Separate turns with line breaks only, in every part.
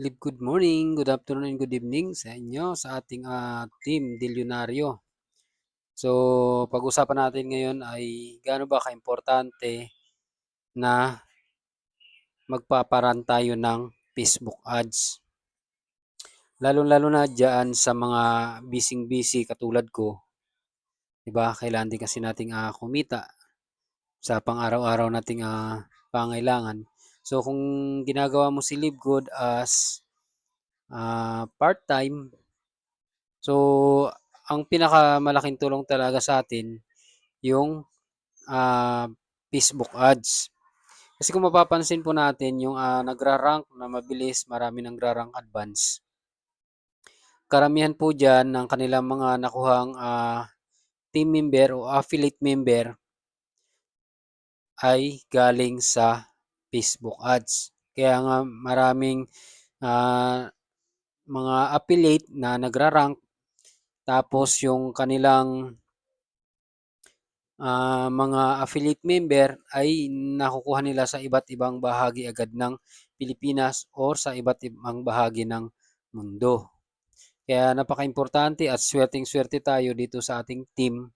Live good morning, good afternoon, and good evening sa inyo sa ating uh, team Dilyonaryo. So, pag-usapan natin ngayon ay gaano ba kaimportante na magpaparan tayo ng Facebook ads. Lalo-lalo na diyan sa mga busy-busy katulad ko. 'Di ba? Kailangan din kasi nating uh, kumita sa pang-araw-araw nating uh, pangailangan. So kung ginagawa mo si Live Good as uh, part-time, so ang pinakamalaking tulong talaga sa atin yung uh, Facebook ads. Kasi kung mapapansin po natin yung uh, nagra-rank na mabilis, marami nang nagra-rank advance. Karamihan po diyan ng kanilang mga nakuhang uh, team member o affiliate member ay galing sa Facebook ads. Kaya nga maraming uh, mga affiliate na nagra-rank tapos yung kanilang uh, mga affiliate member ay nakukuha nila sa iba't ibang bahagi agad ng Pilipinas or sa iba't ibang bahagi ng mundo. Kaya napaka-importante at swerteng-swerte tayo dito sa ating team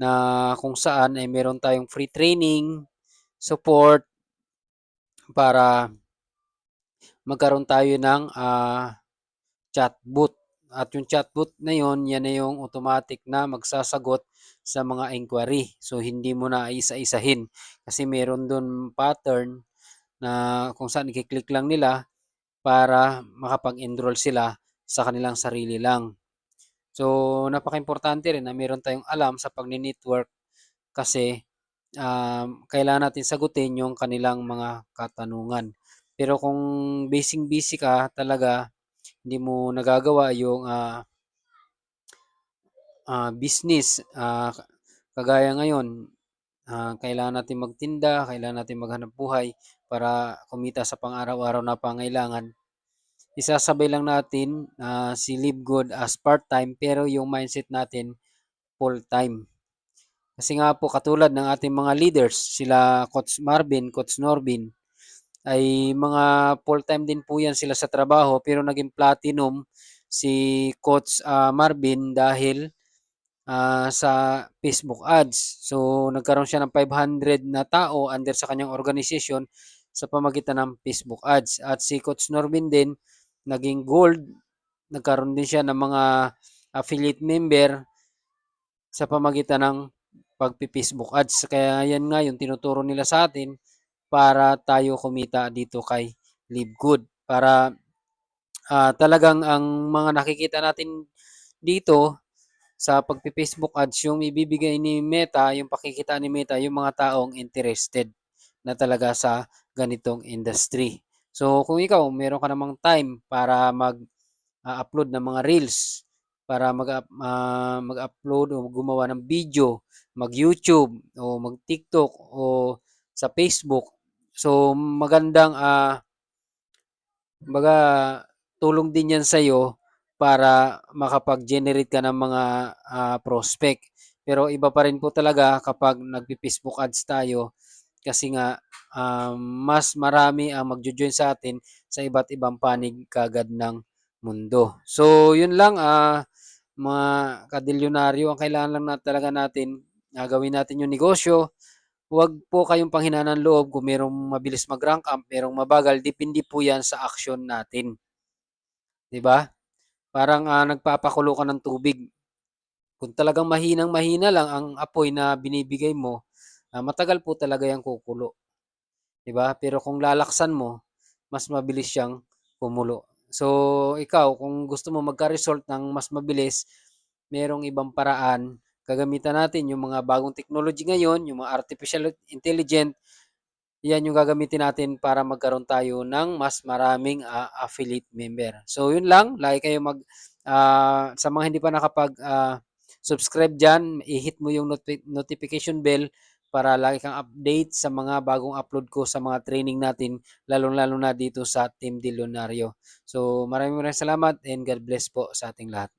na kung saan ay meron tayong free training, support, para magkaroon tayo ng uh, chatbot. At yung chatbot na yon, yan na yung automatic na magsasagot sa mga inquiry. So hindi mo na isa-isahin kasi meron doon pattern na kung saan i-click lang nila para makapag-enroll sila sa kanilang sarili lang. So napaka-importante rin na meron tayong alam sa pag-network kasi um, kailangan natin sagutin yung kanilang mga katanungan. Pero kung basing busy ka talaga, hindi mo nagagawa yung uh, uh, business, uh, kagaya ngayon, uh, kailangan natin magtinda, kailangan natin maghanap buhay para kumita sa pang-araw-araw na pangailangan. Isasabay lang natin uh, si Live Good as part-time pero yung mindset natin full-time. Kasi nga po katulad ng ating mga leaders, sila Coach Marvin, Coach Norbin, ay mga full-time din po yan sila sa trabaho pero naging platinum si Coach uh, Marvin dahil uh, sa Facebook ads. So nagkaroon siya ng 500 na tao under sa kanyang organization sa pamagitan ng Facebook ads. At si Coach Norbin din naging gold, nagkaroon din siya ng mga affiliate member sa pamagitan ng pagpi-Facebook ads. Kaya yan nga yung tinuturo nila sa atin para tayo kumita dito kay Live Good. Para uh, talagang ang mga nakikita natin dito sa pagpi-Facebook ads, yung ibibigay ni Meta, yung pakikita ni Meta, yung mga taong interested na talaga sa ganitong industry. So kung ikaw, meron ka namang time para mag-upload uh, ng mga reels, para mag, uh, mag-upload o gumawa ng video, mag-YouTube o mag-TikTok o sa Facebook. So magandang uh, baga tulong din yan sa iyo para makapag-generate ka ng mga uh, prospect. Pero iba pa rin po talaga kapag nagpi-Facebook ads tayo kasi nga um, mas marami ang magjo-join sa atin sa iba't ibang panig kagad ng mundo. So yun lang uh, mga kadilyonaryo, ang kailangan lang na talaga natin, uh, gawin natin yung negosyo. Huwag po kayong panghina ng loob kung merong mabilis mag-rank up, merong mabagal, depende po yan sa action natin. ba? Parang uh, nagpapakulo ka ng tubig. Kung talagang mahinang mahina lang ang apoy na binibigay mo, uh, matagal po talaga yung kukulo. ba? Pero kung lalaksan mo, mas mabilis siyang kumulo. So, ikaw, kung gusto mo magka-result ng mas mabilis, merong ibang paraan. Gagamitan natin yung mga bagong technology ngayon, yung mga artificial intelligent, yan yung gagamitin natin para magkaroon tayo ng mas maraming uh, affiliate member. So, yun lang. Lagi kayo mag, uh, sa mga hindi pa nakapag uh, subscribe dyan, i-hit mo yung not- notification bell para lagi kang update sa mga bagong upload ko sa mga training natin, lalong-lalo na dito sa Team Dilonaryo. So maraming maraming salamat and God bless po sa ating lahat.